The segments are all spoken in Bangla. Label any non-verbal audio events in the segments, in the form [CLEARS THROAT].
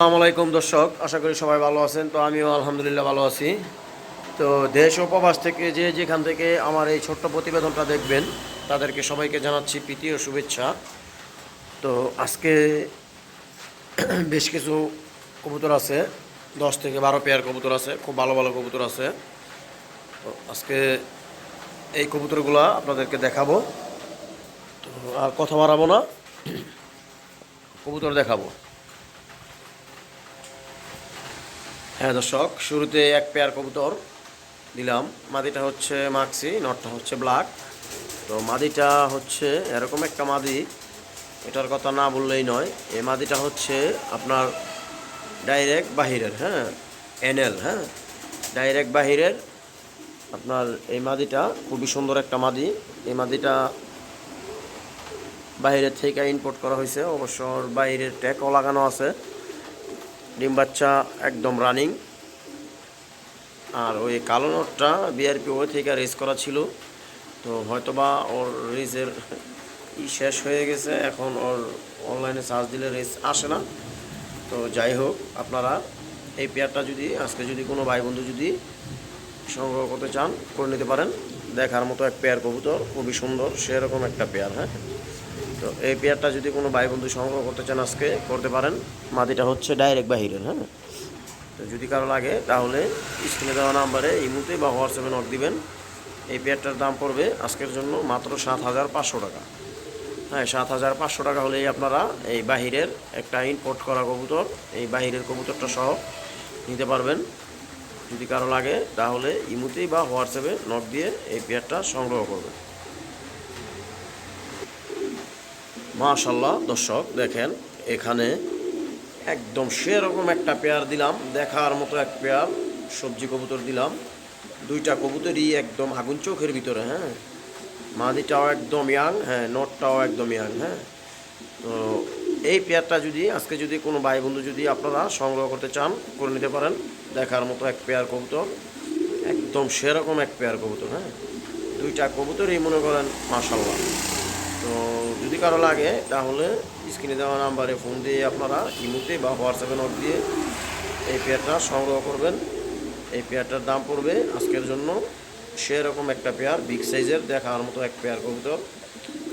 আসসালামু আলাইকুম দর্শক, আশা করি সবাই ভালো আছেন। তো আমিও আলহামদুলিল্লাহ ভালো আছি। তো দেশ ও প্রবাস থেকে যে যেখান থেকে আমার এই ছোট্ট প্রতিবেদনটা দেখবেন, তাদেরকে সবাইকে জানাচ্ছি প্রীতি ও শুভেচ্ছা। তো আজকে [CLEARS THROAT] বেশ কিছু কবুতর আছে, দশ থেকে বারো পেয়ার কবুতর আছে, খুব ভালো ভালো কবুতর আছে। তো আজকে এই কবুতরগুলো আপনাদেরকে দেখাবো। তো আর কথা বাড়াবো না, [CLEARS THROAT] কবুতর দেখাবো। হ্যাঁ দর্শক, শুরুতে এক পেয়ার কবুতর দিলাম। মাদিটা হচ্ছে মাক্সি, নটটা হচ্ছে ব্ল্যাক। তো মাদিটা হচ্ছে এরকম একটা মাদি, এটার কথা না বললেই নয়। এই মাদিটা হচ্ছে আপনার ডাইরেক্ট বাহিরের হ্যাঁ এনএল হ্যাঁ ডাইরেক্ট বাহিরের। আপনার এই মাদিটা খুবই সুন্দর একটা মাদি। এই মাদিটা বাইরের থেকে ইম্পোর্ট করা হয়েছে। অবশ্য বাইরের ট্যাগও লাগানো আছে। ডিম বাচ্চা একদম রানিং আর ওই কালো নোটটা বিআরপি ওই থেকে রেস করা ছিল। তো হয়তোবা ওর রেসের ই শেষ হয়ে গেছে। এখন ওর অনলাইনে চার্জ দিলে রেস আসে না। তো যাই হোক, আপনারা এই পেয়ারটা যদি, আজকে যদি কোনো ভাই বন্ধু যদি সংগ্রহ করতে চান, করে নিতে পারেন। দেখার মতো এক পেয়ার কবুতর, খুবই সুন্দর, সেরকম একটা পেয়ার হ্যাঁ? তো এই পেয়ারটা যদি কোনো ভাই বন্ধু সংগ্রহ করতে চান আজকে, করতে পারেন। মাদিটা হচ্ছে ডাইরেক্ট বাহিরের হ্যাঁ? তো যদি কারও লাগে, তাহলে স্ক্রিনে দেওয়া নাম্বারে ইমুতে বা হোয়াটসঅ্যাপে নক দিবেন। এই পেয়ারটার দাম পড়বে আজকের জন্য মাত্র সাত হাজার পাঁচশো টাকা। হ্যাঁ সাত হাজার পাঁচশো টাকা হলেই আপনারা এই বাহিরের একটা ইম্পোর্ট করা কবুতর, এই বাহিরের কবুতরটা সহ নিতে পারবেন। যদি কারও লাগে, তাহলে ইমুতেই বা হোয়াটসঅ্যাপে নক দিয়ে এই পেয়ারটা সংগ্রহ করবেন। মাশাল্লাহ দর্শক, দেখেন, এখানে একদম সেরকম একটা পেয়ার দিলাম, দেখার মতো এক পেয়ার, সবজি কবুতর দিলাম। দুইটা কবুতরই একদম আগুন চোখের ভিতরে হ্যাঁ? মাদিটাও একদম ইয়াং হ্যাঁ নটটাও একদম ইয়াং হ্যাঁ? তো এই পেয়ারটা যদি, আজকে যদি কোনো ভাই বন্ধু যদি আপনারা সংগ্রহ করতে চান, করে নিতে পারেন, দেখার মতো এক পেয়ার কবুতর, একদম সেরকম এক পেয়ার কবুতর হ্যাঁ? দুইটা কবুতরই মনে করেন মাশাল্লাহ যদি কারও লাগে, তাহলে স্ক্রিনে দেওয়া নাম্বারে ফোন দিয়ে আপনারা ইমুতে বা হোয়াটসঅ্যাপে নোট দিয়ে এই পেয়ারটা সংগ্রহ করবেন। এই পেয়ারটার দাম পড়বে আজকের জন্য সেরকম একটা পেয়ার বিগ সাইজের দেখার মতো এক পেয়ার কবুতর।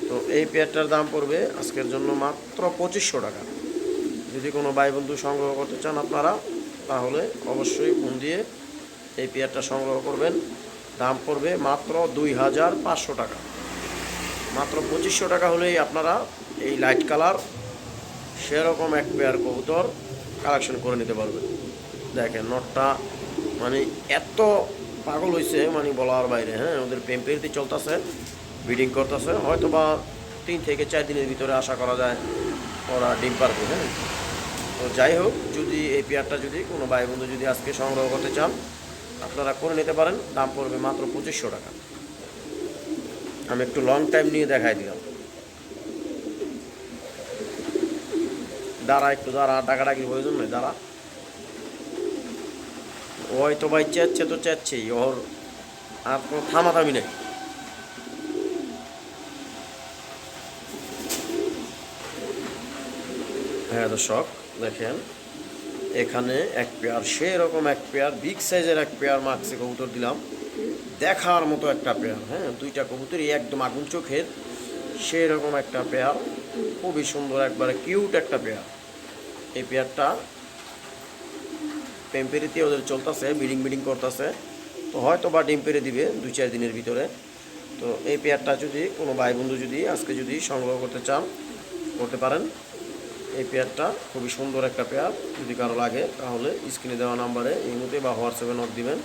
তো এই পেয়ারটার দাম পড়বে আজকের জন্য মাত্র পঁচিশশো টাকা। যদি কোনো ভাই বন্ধু সংগ্রহ করতে চান আপনারা, তাহলে অবশ্যই ফোন দিয়ে এই পেয়ারটা সংগ্রহ করবেন। দাম পড়বে মাত্র দুই হাজার পাঁচশো টাকা। মাত্র পঁচিশশো টাকা হলেই আপনারা এই লাইট কালার, সেরকম এক পেয়ার কবুতর কালেকশন করে নিতে পারবেন। দেখেন, নটটা মানে এত পাগল হয়েছে মানে বলার বাইরে হ্যাঁ? ওদের পেম্পেরিতে চলতেছে ব্রিডিং করতেছে। হয়তো বা তিন থেকে চার দিনের ভিতরে আশা করা যায় ওরা ডিম পারবে হ্যাঁ? তো যাই হোক, যদি এই পেয়ারটা যদি কোনো ভাই বন্ধু যদি আজকে সংগ্রহ করতে চান, আপনারা করে নিতে পারেন। দাম পড়বে মাত্র পঁচিশশো টাকা। আমি একটু লং টাইম নিয়ে দেখাই দিলাম। দাঁড়া একটু, দাঁড়া ডাকাডাকির প্রয়োজন নেই দাঁড়া। ওই তো ভাই, চেচ্ছে তো চেচ্ছেই, ওর আর কোনো থামাথামি নেই। হ্যাঁ দর্শক, দেখেন, এখানে এক পেয়ার সেরকম এক পেয়ার বিগ সাইজের এক পেয়ার মাক্সে কবুতর দিলাম। দেখার মতো একটা পেয়ার হ্যাঁ? দুইটা কবুতরই একদম আগুন চোখের সেরকম একটা পেয়ার, খুবই সুন্দর একবারে কিউট একটা পেয়ার। এই পেয়ারটা পেম্পেরিতে ওদের চলতেছে বিডিং বিডিং করতেছে। তো হয়তো বা ডিম পেরে দিবে দু চার দিনের ভিতরে। তো এই পেয়ারটা যদি কোনো ভাই বন্ধু যদি আজকে যদি সংগ্রহ করতে চান, করতে পারেন। এই পেয়ারটা খুবই সুন্দর একটা পেয়ার, যদি কারও লাগে তাহলে স্ক্রিনে দেওয়া নাম্বারে এই মুহূর্তে বা হোয়াটসঅ্যাপে নোট দিবেন।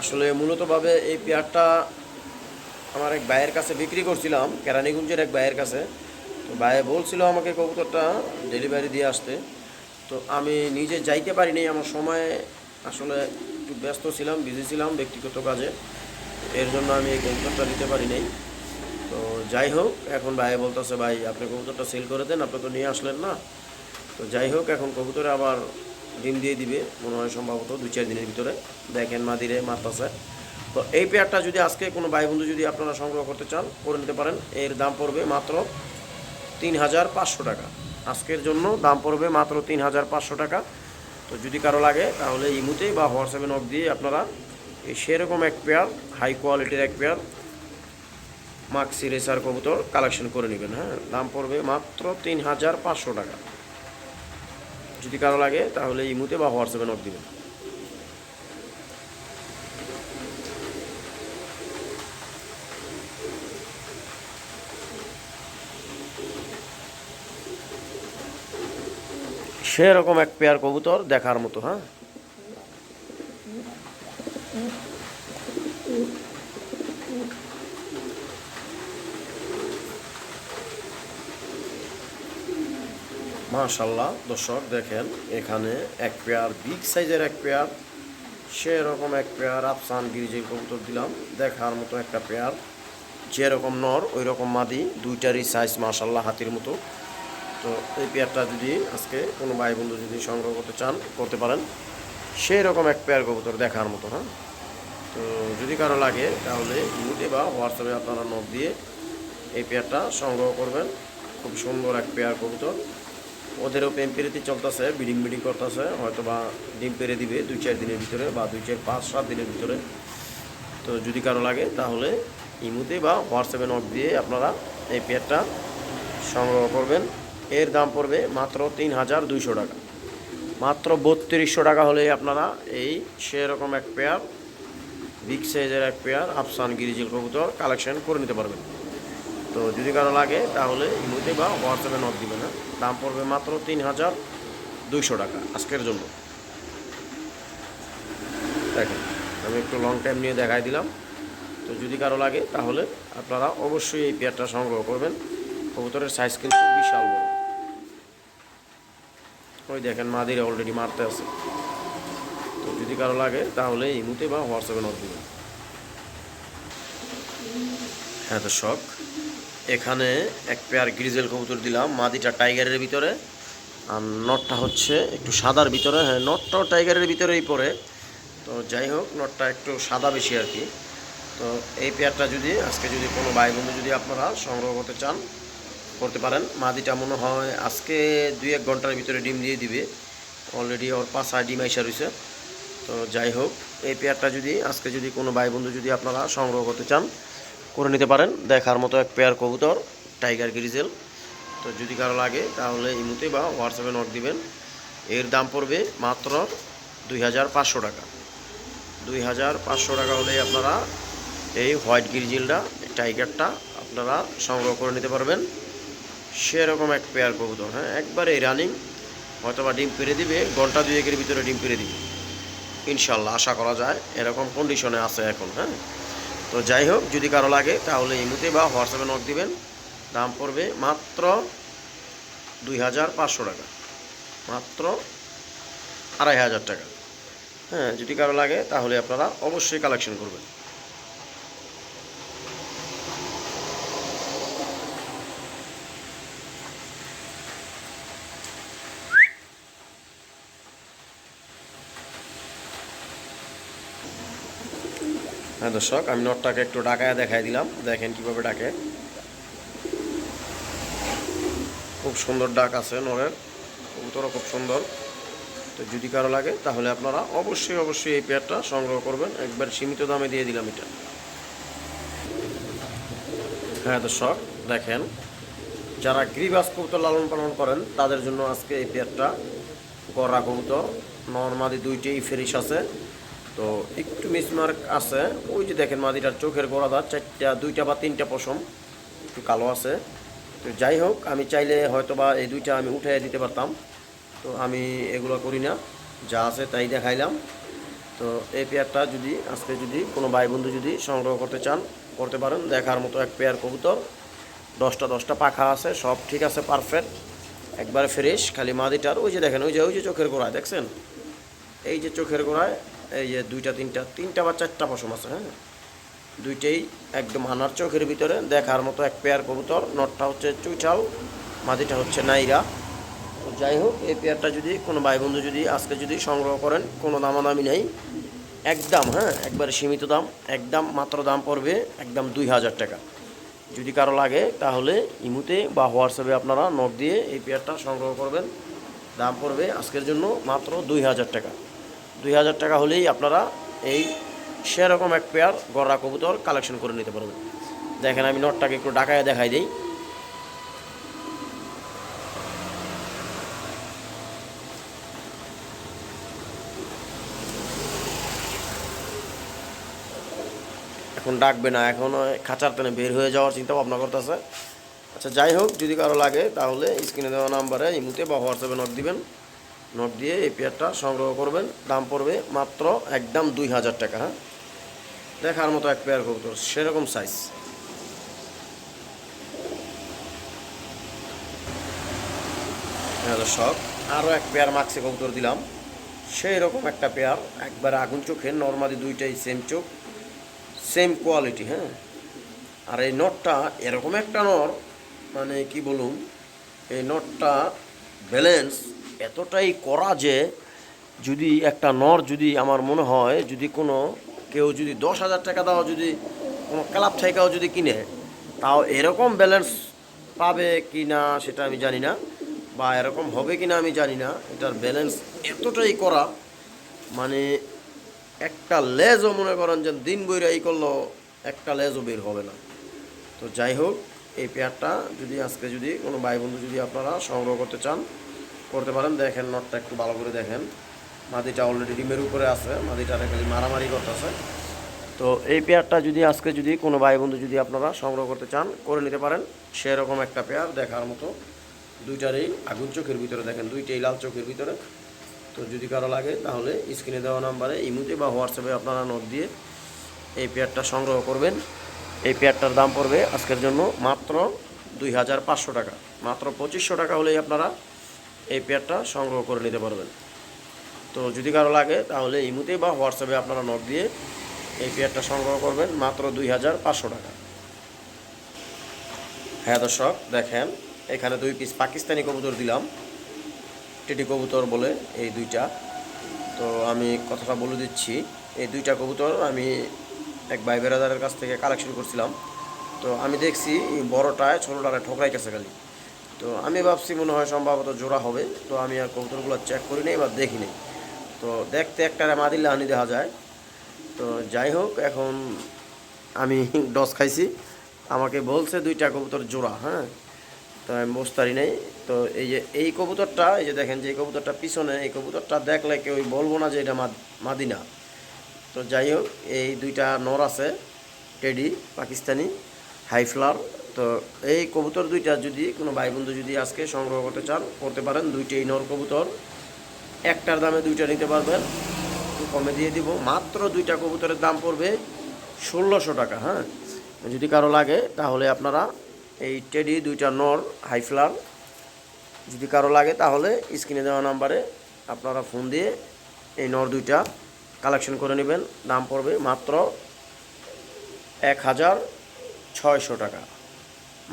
আসলে মূলতভাবে এই পেয়ারটা আমার এক ভাইয়ের কাছে বিক্রি করছিলাম, কেরানীগঞ্জের এক ভাইয়ের কাছে। তো ভাই বলছিল আমাকে কবুতরটা ডেলিভারি দিয়ে আসতে। তো আমি নিজে যাইতে পারিনি, আমার সময় আসলে একটু ব্যস্ত ছিলাম বিজি ছিলাম ব্যক্তিগত কাজে। এর জন্য আমি এই কবুতরটা দিতে পারি নাই। তো যাই হোক, এখন ভাই বলতেছে, ভাই, আপনি কবুতরটা সেল করে দেন, আপনি তো নিয়ে আসলেন না। তো যাই হোক, এখন কবুতরে আবার ডিম দিয়ে দিবে, মনে হয় সম্ভবত দু চার দিনের ভিতরে। দেখেন মা মাদিরে মারতাছে তো এই পেয়ারটা যদি আজকে কোনো ভাই বন্ধু যদি আপনারা সংগ্রহ করতে চান, করে নিতে পারেন। এর দাম পড়বে মাত্র তিন হাজার পাঁচশো টাকা। আজকের জন্য দাম পড়বে মাত্র তিন হাজার পাঁচশো টাকা। তো যদি কারও লাগে, তাহলে ইমুতে বা হোয়াটসঅ্যাপে নক দিয়ে আপনারা এই সেরকম এক পেয়ার, হাই কোয়ালিটির এক পেয়ার, মাক্সি রেসার কবুতর কালেকশন করে নেবেন। হ্যাঁ দাম পড়বে মাত্র তিন হাজার পাঁচশো টাকা। যদি কারও লাগে, তাহলে ইমুতে বা হোয়াটসঅ্যাপে নক দিবেন। সেরকম এক পেয়ার কবুতর দেখার মতো হ্যাঁ? মাশাল্লাহ দর্শক দেখেন, এখানে এক পেয়ার বিগ সাইজের এক পেয়ার, সেরকম এক পেয়ার আফসান গিরিজের কবুতর দিলাম। দেখার মতো একটা পেয়ার, যেরকম নর ওই রকম মাদি, দুইটারই সাইজ মাশাল্লাহ হাতির মতো। তো এই পেয়ারটা যদি আজকে কোনো ভাই বন্ধু যদি সংগ্রহ করতে চান, করতে পারেন। সেই রকম এক পেয়ার কবুতর দেখার মতো হ্যাঁ? তো যদি কারও লাগে, তাহলে ইউটে বা হোয়াটসঅ্যাপে আপনারা নোট দিয়ে এই পেয়ারটা সংগ্রহ করবেন। খুব সুন্দর এক পেয়ার কবুতর। ওদেরও প্রেম পেরেতে চলতেছে, বিডিং বিডিং করতেছে হয়তো বা ডিম পেরে দিবে দুই চার দিনের ভিতরে বা দুই চার পাঁচ সাত দিনের ভিতরে। তো যদি কারও লাগে তাহলে ইমুতে বা হোয়াটসঅ্যাপে নক দিয়ে আপনারা এই পেয়ারটা সংগ্রহ করবেন। এর দাম পড়বে মাত্র তিন হাজার দুইশো টাকা। মাত্র বত্রিশশো টাকা হলে আপনারা এই সেরকম এক পেয়ার বিগ সাইজের এক পেয়ার আফসান গিরিজিল কবুতর কালেকশন করে নিতে পারবেন। তো যদি কারও লাগে, তাহলে ইমুতে বা হোয়াটসঅ্যাপে নক দিবে না দাম পড়বে মাত্র তিন হাজার দুইশো টাকা আজকের জন্য। দেখেন, আমি একটু লং টাইম নিয়ে দেখাই দিলাম। তো যদি কারও লাগে, তাহলে আপনারা অবশ্যই এই পেয়ারটা সংগ্রহ করবেন। কবুতরের সাইজ কিন্তু বিশাল বড়। ওই দেখেন, মাদিরে অলরেডি মারতে আছে। তো যদি কারও লাগে, তাহলে ইমুতে বা হোয়াটসঅ্যাপে নক দিবেন। হ্যাঁ তো শখ এখানে এক পেয়ার গ্রিজেল কবুতর দিলাম। মাদিটা টাইগারের ভিতরে। আর নটটা হচ্ছে একটু সাদার ভিতরে। হ্যাঁ নটটাও টাইগারের ভিতরেই পড়ে। তো যাই হোক নটটা একটু সাদা বেশি আর কি। তো এই পেয়ারটা যদি, আজকে যদি কোনো ভাই বন্ধু যদি আপনারা সংগ্রহ করতে চান, করতে পারেন। মাদিটা মনে হয় আজকে দুই এক ঘণ্টার ভিতরে ডিম দিয়ে দিবে। অলরেডি ওর পাঁচা ডিম আইসা রয়েছে তো যাই হোক, এই পেয়ারটা যদি, আজকে যদি কোনো ভাই বন্ধু যদি আপনারা সংগ্রহ করতে চান করে নিতে পারেন। দেখার মতো এক পেয়ার কবুতর টাইগার গ্রিজেল তো যদি কারও লাগে, তাহলে ইমুতে বা হোয়াটসঅ্যাপে নক দিবেন। এর দাম পড়বে মাত্র দুই হাজার পাঁচশো টাকা। দুই হাজার পাঁচশো টাকা হলেই আপনারা এই হোয়াইট গ্রিজিলটা টাইগারটা আপনারা সংগ্রহ করে নিতে পারবেন। সেরকম এক পেয়ার কবুতর হ্যাঁ? একবারে রানিং হয়তো বা ডিম পেরে দিবে, ঘণ্টা দুয়েকের ভিতরে ডিম পেরে দিবে। ইনশাল্লাহ, আশা করা যায়, এরকম কন্ডিশনে আছে এখন হ্যাঁ? তো যাই হোক, যদি কারও লাগে তাহলে ইমুতে বা হোয়াটসঅ্যাপে নক দিবেন। দাম পড়বে মাত্র দুই হাজার পাঁচশো টাকা। মাত্র আড়াই হাজার টাকা। হ্যাঁ যদি কারও লাগে তাহলে আপনারা অবশ্যই কালেকশন করবেন। হ্যাঁ দর্শক, আমি নটটাকে একটু ডাকায় দেখাই দিলাম। দেখেন কীভাবে ডাকে। খুব সুন্দর ডাক আছে নরের। কবুতরও খুব সুন্দর। তো যদি কারও লাগে, তাহলে আপনারা অবশ্যই অবশ্যই এই পেয়ারটা সংগ্রহ করবেন। একবার সীমিত দামে দিয়ে দিলাম এটা। হ্যাঁ দর্শক, দেখেন। যারা গ্রিবাস কবুতর লালন পালন করেন, তাদের জন্য আজকে এই পেয়ারটা গড়া কবুতর। নর্মাদি দুইটাই ফেরিস আছে। তো একটু মিসমার্ক আছে। ওই যে দেখেন মাদিটার চোখের গোড়াদা চারটা, দুইটা বা তিনটা পশম, একটু কালো আছে। তো যাই হোক, আমি চাইলে হয়তো বা এই দুইটা আমি উঠে দিতে পারতাম। তো আমি এগুলো করি না, যা আছে তাই দেখাইলাম। তো এই পেয়ারটা যদি, আজকে যদি কোনো ভাই বন্ধু যদি সংগ্রহ করতে চান, করতে পারেন। দেখার মতো এক পেয়ার কবুতর। দশটা দশটা পাখা আছে, সব ঠিক আছে পারফেক্ট একবার ফ্রেশ খালি মাদিটার, ওই যে দেখেন, ওই যে ওই যে চোখের গোড়ায়, দেখছেন? এই যে চোখের গোড়ায় এই যে দুইটা, তিনটা তিনটা বা চারটা পশম আছে হ্যাঁ? দুইটাই একদম হানার চোখের ভিতরে, দেখার মতো এক পেয়ার কবুতর, নটটা হচ্ছে চুইচাল মাদিটা হচ্ছে নাইরা। তো যাই হোক, এই পেয়ারটা যদি কোনো ভাই বন্ধু যদি আজকে যদি সংগ্রহ করেন, কোনো দামাদামি নেই। একদম হ্যাঁ একবারে সীমিত দাম, একদম মাত্র দাম পড়বে একদম দুই হাজার টাকা। যদি কারও লাগে, তাহলে ইমুতে বা হোয়াটসঅ্যাপে আপনারা নক দিয়ে এই পেয়ারটা সংগ্রহ করবেন। দাম পড়বে আজকের জন্য মাত্র দুই হাজার টাকা। দুই হাজার টাকা হলেই আপনারা এই সেরকম এক পেয়ার গররা কবুতর কালেকশন করে নিতে পারবেন। দেখেন আমি নটটাকে একটু ডাকায় দেখাই দিই। এখন ডাকবে না, এখন খাঁচার টেনে বের হয়ে যাওয়ার চিন্তা ভাবনা করতেছে। আচ্ছা যাই হোক, যদি কারও লাগে, তাহলে স্ক্রিনে দেওয়া নাম্বারে ইমুতে বা হোয়াটসঅ্যাপে নক দিবেন। নক দিয়ে এই পেয়ারটা সংগ্রহ করবেন। দাম পড়বে মাত্র একদম দুই হাজার টাকা হ্যাঁ? দেখার মতো এক পেয়ার কবুতর, সেরকম সাইজ হ্যাঁ দর্শক আরও এক পেয়ার মাক্সি কবুতর দিলাম। সেই রকম একটা পেয়ার, একবার আগুন চোখের নর্মালি দুইটাই সেম চোখ সেম কোয়ালিটি হ্যাঁ? আর এই নটটা এরকম একটা নর মানে কি বলুন, এই নটটা ব্যালেন্স এতটাই করা যে যদি একটা নর যদি আমার মনে হয়, যদি কোনো কেউ যদি দশ হাজার টাকা দাও, যদি কোনো ক্লাব থেকেও যদি কিনে, তাও এরকম ব্যালেন্স পাবে কি না সেটা আমি জানি না, বা এরকম হবে কি না আমি জানি না। এটার ব্যালেন্স এতটাই করা মানে একটা লেজও মনে করেন যে দিন বইরা এই করল, একটা লেজও বের হবে না। তো যাই হোক, এই পেয়ারটা যদি আজকে যদি কোনো ভাই বন্ধু যদি আপনারা সংগ্রহ করতে চান করতে পারেন। দেখেন নটটা একটু ভালো করে দেখেন। মাদিটা অলরেডি ডিমের উপরে আছে মাদিটা খালি মারামারি করতেছে। তো এই পেয়ারটা যদি আজকে যদি কোনো ভাই বন্ধু যদি আপনারা সংগ্রহ করতে চান, করে নিতে পারেন। সেরকম একটা পেয়ার দেখার মতো দুইটারই আগুন চোখের ভিতরে, দেখেন, দুইটাই লাল চোখের ভিতরে। তো যদি কারও লাগে, তাহলে স্ক্রিনে দেওয়া নাম্বারে ইমুতে বা হোয়াটসঅ্যাপে আপনারা নোট দিয়ে এই পেয়ারটা সংগ্রহ করবেন। এই পেয়ারটার দাম পড়বে আজকের জন্য মাত্র দুই হাজার পাঁচশো টাকা। মাত্র পঁচিশশো টাকা হলেই আপনারা এই পেয়ারটা সংগ্রহ করে নিতে পারবেন। তো যদি কারও লাগে, তাহলে ইমুতে বা হোয়াটসঅ্যাপে আপনারা নোট দিয়ে এই পেয়ারটা সংগ্রহ করবেন, মাত্র দুই হাজার পাঁচশো টাকা। হ্যাঁ দর্শক, দেখেন, এখানে দুই পিস পাকিস্তানি কবুতর দিলাম। টেটি কবুতর বলে এই দুইটা। তো আমি কথাটা বলে দিচ্ছি, এই দুইটা কবুতর আমি এক ভাই বেরাদারের কাছ থেকে কালেকশন করছিলাম। তো আমি দেখছি বড়টায়, ছোটোটায় ঠোকরাই কাছে খালি। তো আমি ভাবছি মনে হয় সম্ভবত জোড়া হবে। তো আমি আর কবুতরগুলো চেক করি নেই বা দেখি নেই। তো দেখতে একটা মাদিল্লা হানি দেখা যায়। তো যাই হোক, এখন আমি [LAUGHS] ডস খাইছি। আমাকে বলছে দুইটা কবুতর জোড়া হ্যাঁ? তো আমি বুঝতারি নেই। তো এই যে, এই কবুতরটা, এই যে দেখেন যে এই কবুতরটা পিছনে, এই কবুতরটা দেখলে কেউ বলব না যে এটা মাদ- মাদিনা। তো যাই হোক, এই দুইটা নর আছে, টেডি, পাকিস্তানি। হাই ফ্লার। তো এই কবুতর দুইটা যদি কোনো ভাই বন্ধু যদি আজকে সংগ্রহ করতে চান, করতে পারেন। দুইটাই নর কবুতর। একটার দামে দুইটা নিতে পারবেন। কমে দিয়ে দিব। মাত্র দুইটা কবুতরের দাম পড়বে ষোলোশো টাকা হ্যাঁ? যদি কারও লাগে, তাহলে আপনারা এই টেডি দুইটা নর হাইফ্লার যদি কারও লাগে, তাহলে স্ক্রিনে দেওয়া নাম্বারে আপনারা ফোন দিয়ে এই নর দুইটা কালেকশন করে নেবেন। দাম পড়বে মাত্র এক হাজার ছয়শো টাকা।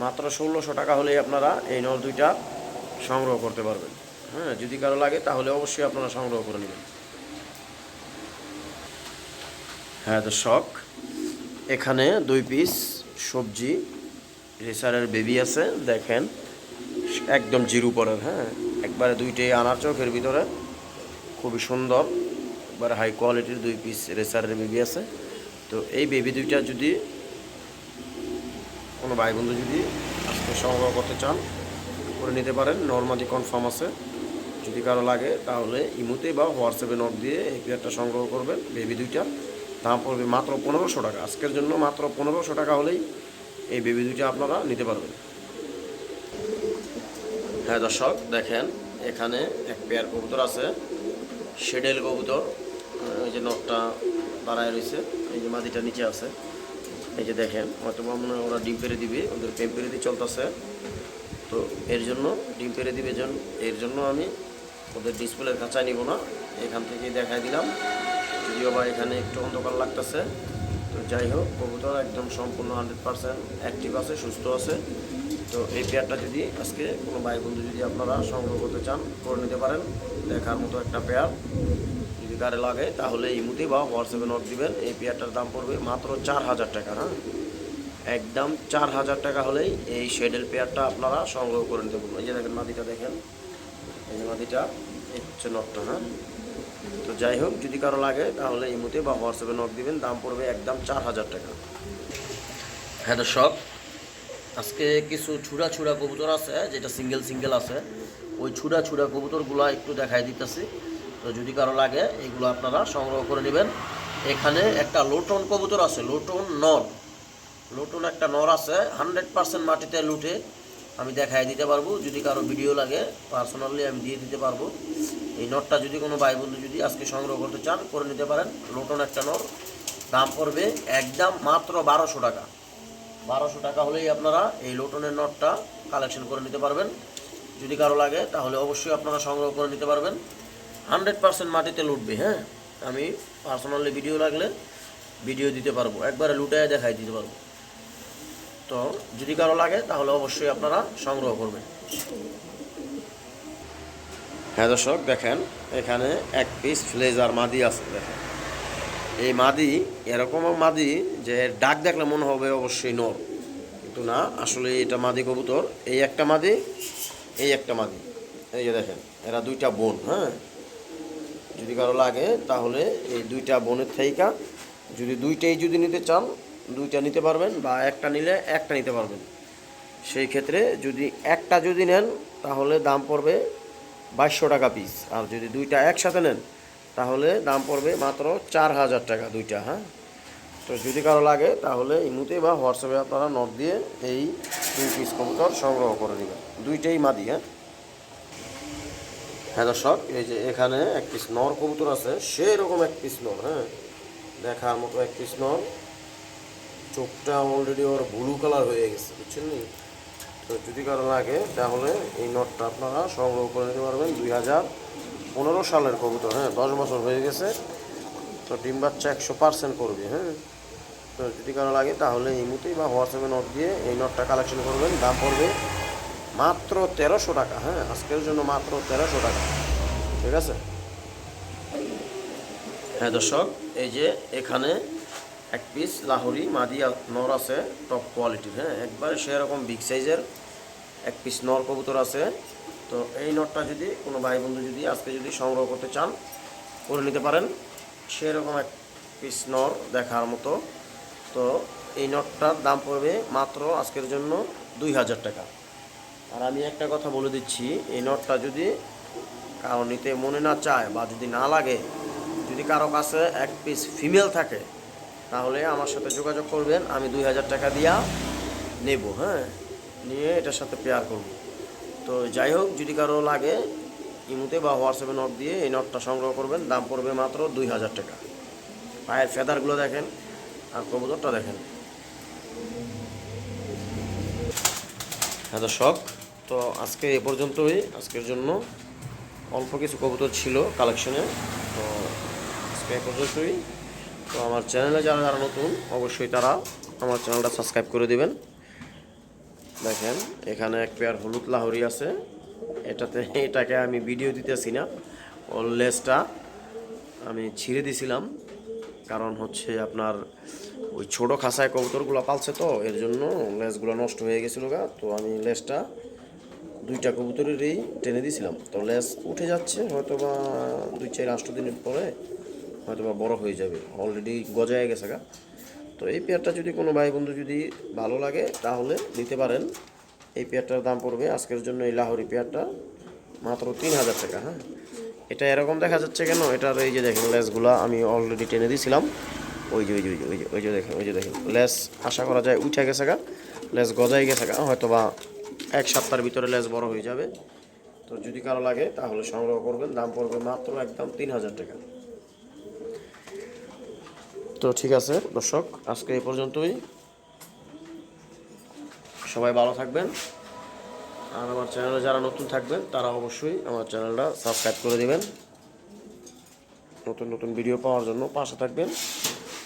মাত্র ষোলোশো টাকা হলেই আপনারা এই নর দুইটা সংগ্রহ করতে পারবেন। হ্যাঁ যদি কারও লাগে তাহলে অবশ্যই আপনারা সংগ্রহ করে নেবেন। হ্যাঁ দর্শক, এখানে দুই পিস সবজি, রেসারের বেবি আছে, দেখেন, একদম জিরু পরের হ্যাঁ একবারে দুইটাই আনার চোখের ভিতরে, খুবই সুন্দর, একবারে হাই কোয়ালিটির দুই পিস রেসারের বেবি আছে। তো এই বেবি দুইটা যদি কোনো ভাই বন্ধু যদি আজকে সংগ্রহ করতে চান, করে নিতে পারেন। নর্মালি কনফার্ম আছে। যদি কারও লাগে, তাহলে ইমুতে বা হোয়াটসঅ্যাপে নোট দিয়ে এই পেয়ারটা সংগ্রহ করবেন বেবি দুইটা। দাম পড়বে মাত্র পনেরোশো টাকা। আজকের জন্য মাত্র পনেরোশো টাকা হলেই এই বেবি দুইটা আপনারা নিতে পারবেন। হ্যাঁ দর্শক, দেখেন, এখানে এক পেয়ার কবুতর আছে। শেডেল কবুতর। এই যে নটটা দাঁড়ায় রয়েছে। এই যে মাদিটা নিচে আছে। এই যে দেখেন, হয়তো হয় ওরা ডিম পেরে দিবে, ওদের পেম পেরে দিয়ে চলতেছে। তো এর জন্য, ডিম পেরে দিবে এর জন্য আমি ওদের ডিসপ্লের কাঁচায় নিব না। এখান থেকেই দেখাই দিলাম। যদিও বা এখানে একটু অন্ধকার লাগতেছে। তো যাই হোক, কবুতর একদম সম্পূর্ণ হান্ড্রেড পার্সেন্ট অ্যাক্টিভ আছে, সুস্থ আছে। তো এই পেয়ারটা যদি আজকে কোনো ভাই বন্ধু যদি আপনারা সংগ্রহ করতে চান, করে নিতে পারেন। দেখার মতো একটা পেয়ার। কারে লাগে, তাহলে ইমুতে বা হোয়াটসঅ্যাপে নোট দিবেন। এই পেয়ারটার দাম পড়বে মাত্র চার হাজার টাকা হ্যাঁ? একদম চার হাজার টাকা হলেই এই শেডের পেয়ারটা আপনারা সংগ্রহ করে নিতে পারবেন। এই যে দেখেন মাদিটা দেখেন, এই যে মাদিটা হচ্ছে নটটা হ্যাঁ? তো যাই হোক, যদি কারও লাগে, তাহলে এই মুহূর্তে বা হোয়াটসঅ্যাপে নক দিবেন, দাম পড়বে একদম চার হাজার টাকা। হ্যাঁ দর্শক, আজকে কিছু ছুড়া ছুড়া কবুতর আছে, যেটা সিঙ্গেল সিঙ্গেল আছে। ওই ছুড়া ছুড়া কবুতরগুলো একটু দেখাই দিতেছি। তো যদি কারও লাগে, এগুলো আপনারা সংগ্রহ করে নেবেন। এখানে একটা লোটন কবুতর আছে, লোটন নর। লোটন একটা নর আছে, হান্ড্রেড পার্সেন্ট মাটিতে লুটে আমি দেখাই দিতে পারব। যদি কারও ভিডিও লাগে, পার্সোনালি আমি দিয়ে দিতে পারব। এই নটটা যদি কোনো ভাই বন্ধু যদি আজকে সংগ্রহ করতে চান, করে নিতে পারেন। লোটন একটা নর, দাম পড়বে একদম মাত্র বারোশো টাকা। বারোশো টাকা হলেই আপনারা এই লোটনের নটটা কালেকশন করে নিতে পারবেন। যদি কারও লাগে, তাহলে অবশ্যই আপনারা সংগ্রহ করে নিতে পারবেন। হান্ড্রেড পার্সেন্ট মাটিতে লুটবে হ্যাঁ? আমি পার্সোনালি ভিডিও লাগলে ভিডিও দিতে পারব, একবারে লুটায় দেখাই দিতে পারব। তো যদি কারও লাগে, তাহলে অবশ্যই আপনারা সংগ্রহ করবেন। হ্যাঁ দর্শক, দেখেন, এখানে এক পিস ফ্লেজার মাদি আছে, দেখেন। এই মাদি, এরকম মাদি যে ডাক দেখলে মনে হবে অবশ্যই নর। কিন্তু না, আসলে এটা মাদি কবুতর। এই একটা মাদি, এই একটা মাদি। এই যে দেখেন, এরা দুইটা বোন হ্যাঁ? যদি কারও লাগে, তাহলে এই দুইটা বোনের থেইকা, যদি দুইটাই যদি নিতে চান, দুইটা নিতে পারবেন বা একটা নিলে একটা নিতে পারবেন। সেই ক্ষেত্রে যদি একটা যদি নেন, তাহলে দাম পড়বে বাইশশো টাকা পিস আর যদি দুইটা একসাথে নেন, তাহলে দাম পড়বে মাত্র চার হাজার টাকা দুইটা হ্যাঁ? তো যদি কারও লাগে, তাহলে ইমুতে বা হোয়াটসঅ্যাপে আপনারা নোট দিয়ে এই দুই পিস কবুতর সংগ্রহ করে নেবেন। দুইটাই মাদি হ্যাঁ? হ্যাঁ দর্শক, এই যে এখানে এক পিস নর কবুতর আছে, সেরকম এক পিস নর হ্যাঁ? দেখার মতো এক পিস নর। চোখটা অলরেডি ওর ব্লু কালার হয়ে গেছে, বুঝছেন নি? তো যদি কারও লাগে, তাহলে এই নটটা আপনারা সংগ্রহ করে নিতে পারবেন। দুই হাজার পনেরো সালের কবুতর হ্যাঁ দশ বছর হয়ে গেছে। তো ডিম বাচ্চা একশো পার্সেন্ট করবে হ্যাঁ? তো যদি কারও লাগে, তাহলে এই মুহূর্তেই বা হোয়াটসঅ্যাপে নট দিয়ে এই নটটা কালেকশন করবেন। দাম পড়বে মাত্র তেরোশো টাকা হ্যাঁ আজকের জন্য মাত্র তেরোশো টাকা। ঠিক আছে? হ্যাঁ দর্শক, এই যে এখানে এক পিস লাহোরি মাদি আ- নর আছে টপ কোয়ালিটির হ্যাঁ একবারে সেরকম বিগ সাইজের এক পিস নর কবুতর আছে। তো এই নটটা যদি কোনো ভাই বন্ধু যদি আজকে যদি সংগ্রহ করতে চান, করে নিতে পারেন। সেরকম এক পিস নর দেখার মতো। তো এই নটটার দাম পড়বে মাত্র আজকের জন্য দুই হাজার টাকা। আর আমি একটা কথা বলে দিচ্ছি, এই নটটা যদি কারও নিতে মনে না চায় বা যদি না লাগে, যদি কারও কাছে এক পিস ফিমেল থাকে, তাহলে আমার সাথে যোগাযোগ করবেন, আমি দুই হাজার টাকা দিয়া নেব হ্যাঁ? নিয়ে এটার সাথে পেয়ার করব। তো যাই হোক, যদি কারও লাগে, ইমুতে বা হোয়াটসঅ্যাপে নট দিয়ে এই নটটা সংগ্রহ করবেন, দাম পড়বে মাত্র দুই হাজার টাকা। পায়ের ফেদারগুলো দেখেন, আর কবুতরটা দেখেন। হ্যাঁ দর্শক তো আজকে এ পর্যন্তই। আজকের জন্য অল্প কিছু কবুতর ছিল কালেকশনে তো আজকে এ পর্যন্তই। তো আমার চ্যানেলে যারা যারা নতুন, অবশ্যই তারা আমার চ্যানেলটা সাবস্ক্রাইব করে দিবেন। দেখেন, এখানে এক পেয়ার হলুদ লাহরি আছে। এটাতে, এটাকে আমি ভিডিও দিতেছি না। ওর লেসটা আমি ছিঁড়ে দিছিলাম। কারণ হচ্ছে আপনার ওই ছোটো খাসায় কবুতরগুলো পালছে তো, এর জন্য লেসগুলো নষ্ট হয়ে গেছিল গা। তো আমি লেসটা দুইটা কবুতরেরই টেনে দিয়েছিলাম। তো লেস উঠে যাচ্ছে হয়তো বা দুই চার আষ্ট দিনের পরে হয়তো বা বড় হয়ে যাবে। অলরেডি গজায় গেছে গা। তো এই পেয়ারটা যদি কোনো ভাই বন্ধু যদি ভালো লাগে, তাহলে নিতে পারেন। এই পেয়ারটার দাম পড়বে আজকের জন্য এই লাহোরি পেয়ারটা মাত্র তিন হাজার টাকা হ্যাঁ? এটা এরকম দেখা যাচ্ছে কেন? এটার এই যে দেখেন লেসগুলো আমি অলরেডি টেনে দিয়েছিলাম। ওই যে ওই যে ওই যে ওই যে দেখেন, ওই যে দেখেন। লেস আশা করা যায় উঠে গেছে গা। লেস গজাই গেছে গা হয়তো বা এক সপ্তাহের ভিতরে লেস বড় হয়ে যাবে। তো যদি কারও লাগে তাহলে সংগ্রহ করবেন। দাম পড়বে মাত্র একদম তিন হাজার টাকা। তো ঠিক আছে দর্শক, আজকে এই পর্যন্তই। সবাই ভালো থাকবেন। আর আমার চ্যানেলে যারা নতুন থাকবেন, তারা অবশ্যই আমার চ্যানেলটা সাবস্ক্রাইব করে দিবেন। নতুন নতুন ভিডিও পাওয়ার জন্য পাশে থাকবেন।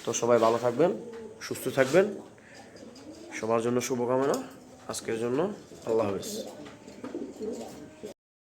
তো সবাই ভালো থাকবেন, সুস্থ থাকবেন। সবার জন্য শুভকামনা। আজকের জন্য আল্লাহ হাফেজ